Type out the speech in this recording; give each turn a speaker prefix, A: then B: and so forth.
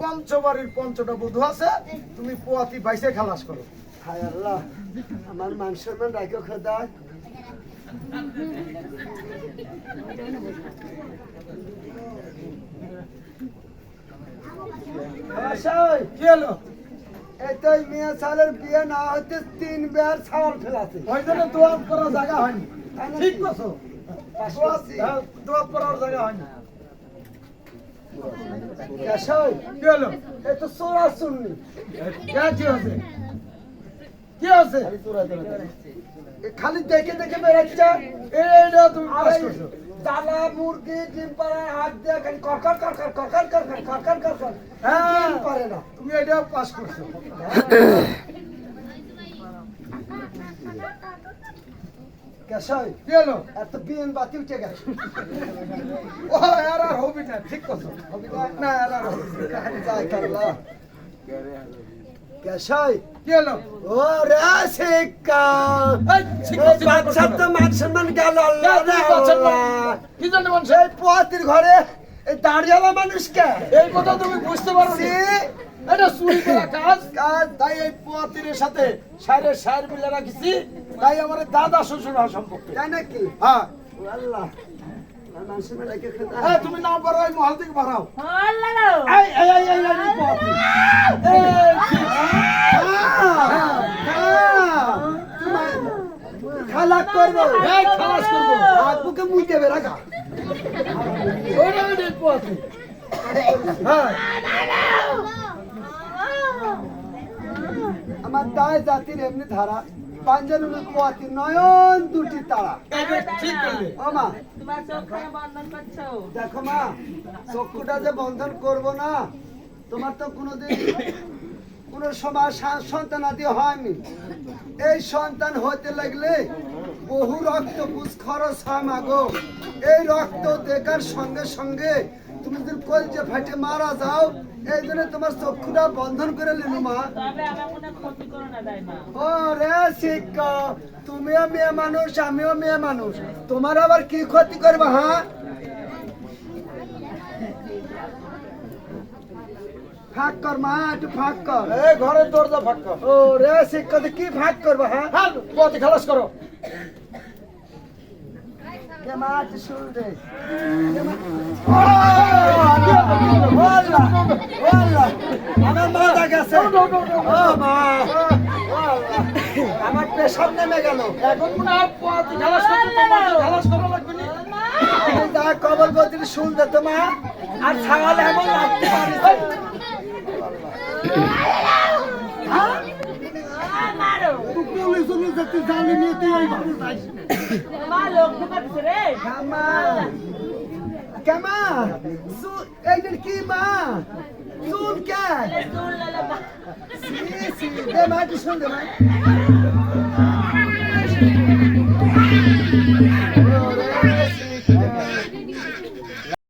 A: পঞ্চবাড়ির পঞ্চটা বধূ আছে তুমি পোয়াতি বাইসে খালাস করো।
B: হায় আল্লাহ আমার সম্মান রাখো খোদা।
A: কি হলো?
B: এই মেয়ে সালের বিয়ে না হতে তিনবার ছাওয়াল ফেলাতে।
A: ওই জন্য দোয়াত করার জায়গা হয়নি। ঠিক করার জায়গা হয়নি। কি হলো
B: তো
A: কে কি হয়েছে
B: খালি দেখে দেখে বেড়াচ্ছে
A: এইটা তুমি পাস করছ
B: দালা মুরগি ডিম পাড়ায় হাত দিয়ে খালি করকর করকর করকর করকর করকর করকর
A: হ্যাঁ
B: পারে না
A: তুমি এটা পাস করছ
B: কেশয়
A: কি হলো?
B: এত বিয়েন বাতি উঠে গেছে।
A: ও আর আর হবি না ঠিক কথা হবি না? না এর আর হবি না।
B: যাই করলা কেশয়
A: কি হলো?
B: ও রে শিক্ষা
A: এই,
B: এই বাচ্চার তো মান সম্মান গেল আল্লাহ
A: কে তুই কি জন্য মানুষ
B: সেই পোয়াতির ঘরে এই দাঁড়িয়ালা মানুষকে
A: এই কথা তুমি বুঝতে পারো এটা চুরি করা কাজ
B: কাজ
A: তাই এই পোয়াতিরের সাথে সাইরের সাইর মিলে রাখিছি তাই আমার দাদা শ্বশুর হয় সম্পর্কে
B: তাই নাকি
A: হ্যাঁ
B: আল্লাহ মান
A: হ্যাঁ তুমি নাও পারো এই মহল থেকে বাড়াও
C: হল লাগাও
A: এই এই এই এই এই পোয়াতি এই ঠিক।
B: খালা করব
A: এই খালাস করব
B: আগুকে মুই দেবে রাখা আমার দায় জাতির এমনি ধারা নয়ন দুটি তারা। মা। দেখো মা, চক্ষুটা যে বন্ধন করব না, তোমার তো কোনোদিন কোনো সময় সা- সন্তানাদি হয়নি। এই সন্তান হতে লাগলে বহু রক্ত খরচ হয় মাগো এই রক্ত দেখার সঙ্গে সঙ্গে তুমি যদি কলজে ফাটে মারা যাও এই জন্য তোমার চক্ষুটা বন্ধন করে নিল মা।
C: মনে করো
B: ও রে শিক্ষা তুমিও মেয়ে মানুষ আমিও মেয়ে মানুষ। তোমার আবার কি ক্ষতি করবে হ্যাঁ ফাঁক কর মা একটু ফাঁক কর।
A: এই ঘরের দরজা ফাঁকা
B: ও রে শিক্ষা কি ফাঁক করব হ্যাঁ
A: হ্যাঁ খালাস করো
B: এ মা একটু শুন রে এ মা-
A: ও,
B: ও আল্লাহ, ও আল্লাহ, আমার মাথা গেছে আমার পেশাব নেমে গেল
A: এখন
B: কবর গতির শুনতে তোমা আর ছাগল এমন লাগতে পারি তুই জানি নিয়ে তুই এইভাবে যাইস
C: মা লোক ঢুকাচ্ছে রে
B: কামা কামা সু- এইটার কি মা চুল কে
C: চুল লালা মা
B: সি সি দে মা একটু শুন দে মা